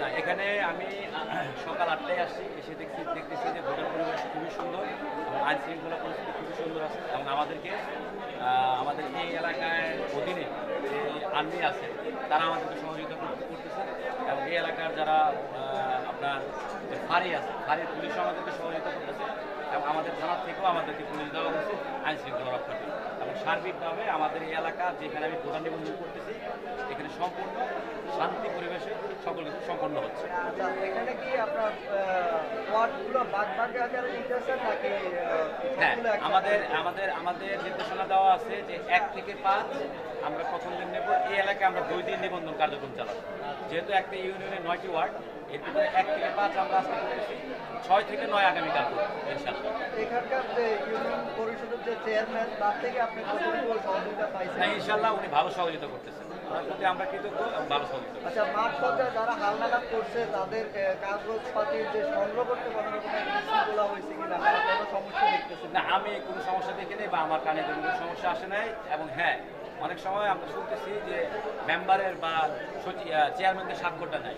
না, এখানে আমি সকাল আটটায় আসছি, এসে দেখছি দেখতেছি যে ভোটার পরিবেশ খুবই সুন্দর এবং আইন শৃঙ্খলা পরিস্থিতি খুবই সুন্দর আছে। এবং আমাদেরকে আমাদের এই এলাকায় অধীনে যে আর্মি আছে, তারা আমাদেরকে সহযোগিতা করতে- করতেছে। এবং এই এলাকার যারা ফাঁড়ি আছে ফাঁড়ির পুলিশও আমাদেরকে সহযোগিতা করতেছে এবং আমাদের থানা থেকেও আমাদেরকে পুলিশ দেওয়া হচ্ছে আইন শৃঙ্খলা রক্ষা এবং সার্বিকভাবে আমাদের এই এলাকা যেখানে আমি ভোটার নিবন্ধন করতেছি এখানে সম্পূর্ণ শান্তি পরিবেশে সকল কিছু সম্পন্ন হচ্ছে। আচ্ছা এখানে কি আপনার হ্যাঁ আমাদের আমাদের আমাদের নির্দেশনা দেওয়া আছে যে এক থেকে পাঁচ আমরা প্রথম দিন নেব। এই আমরা দুই দিন নিবন্ধন কার্যক্রম চালাবো। যেহেতু একটা ইউনিয়নে নয়টি ওয়ার্ড এর ভিতরে এক থেকে পাঁচ আমরা আজকে করতেছি ছয় থেকে নয় আগামীকাল করব ইনশাল্লাহ এখানকার যে ইউনিয়ন পরিষদের যে চেয়ারম্যান তার থেকে আপনি কতটুকু সহযোগিতা পাইছেন? ইনশাল্লাহ উনি ভালো সহযোগিতা করতেছেন। ওনার প্রতি আমরা কৃতজ্ঞ এবং ভালো সহযোগিতা আচ্ছা মাঠ পর্যায়ে যারা হালনাগাদ করছে তাদের যে সংগ্রহ করতে কোনো রকমের বিশৃঙ্খলা হয়েছে কিনা কোনো সমস্যা দেখতেছেন না আমি কোনো সমস্যা দেখিনি বা আমার কানে কোনো সমস্যা আসে নাই। এবং হ্যাঁ অনেক সময় আমরা শুনতেছি যে মেম্বারের বা চেয়ারম্যানদের স্বাক্ষরটা নাই